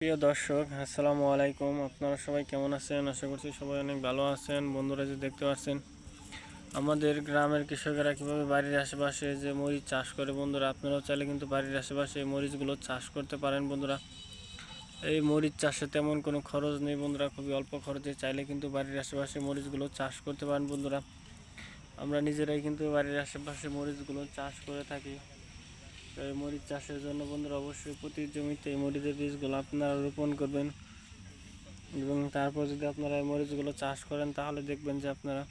প্রিয় দর্শক, আসসালামু আলাইকুম। আপনারা সবাই কেমন আছেন? আশা করছি সবাই অনেক ভালো আছেন। বন্ধুরা যে দেখতে পাচ্ছেন, আমাদের গ্রামের কৃষকেরা কীভাবে বাড়ির আশেপাশে যে মরিচ চাষ করে, বন্ধুরা, আপনারাও চাইলে কিন্তু বাড়ির আশেপাশে এই মরিচগুলো চাষ করতে পারেন, বন্ধুরা। এই মরিচ চাষে তেমন কোনো খরচ নেই, বন্ধুরা, খুবই অল্প খরচে চাইলে কিন্তু বাড়ির আশেপাশে মরিচগুলো চাষ করতে পারেন, বন্ধুরা। আমরা নিজেরাই কিন্তু বাড়ির আশেপাশে মরিচগুলো চাষ করে থাকি। এই মরিচ চাষের জন্য বন্ধুরা অবশ্যই প্রতি জমিতে এই মরিচের বীজগুলো আপনারা রোপণ করবেন। এবং তারপর যদি আপনারা এই মরিচগুলো চাষ করেন, তাহলে দেখবেন যে আপনারা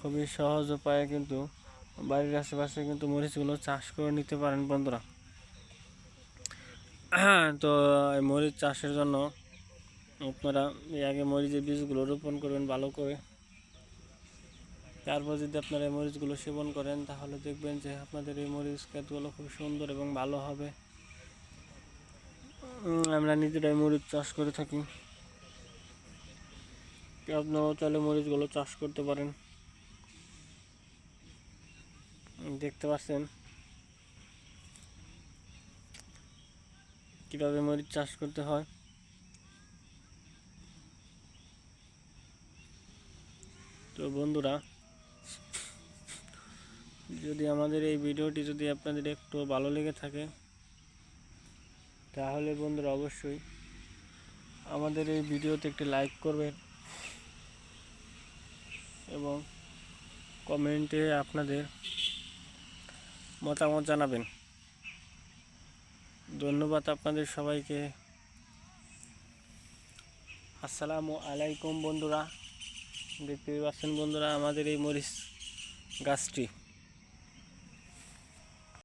খুবই সহজ উপায়ে কিন্তু বাড়ির আশেপাশে কিন্তু মরিচগুলো চাষ করে নিতে পারেন বন্ধুরা। তো এই মরিচ চাষের জন্য আপনারা এই আগে মরিচের বীজগুলো রোপণ করবেন ভালো করে। তারপর যদি আপনারা এই মরিচগুলো সেবন করেন, তাহলে দেখবেন যে আপনাদের এই মরিচ ক্ষেতগুলো খুব সুন্দর এবং ভালো হবে। আমরা নিজেরাই মরিচ চাষ করে থাকি। আপনারাও চাইলে মরিচগুলো চাষ করতে পারেন। দেখতে পাচ্ছেন? কীভাবে মরিচ চাষ করতে হয়? তো বন্ধুরা যদি আমাদের এই ভিডিওটি যদি আপনাদের একটু ভালো লেগে থাকে, তাহলে বন্ধুরা অবশ্যই আমাদের এই ভিডিওতে একটি লাইক করবেন এবং কমেন্টে আপনাদের মতামত জানাবেন। ধন্যবাদ আপনাদের সবাইকে। আসসালামু আলাইকুম বন্ধুরা। দেখতে পাচ্ছেন বন্ধুরা আমাদের এই মরিচ গাছটি।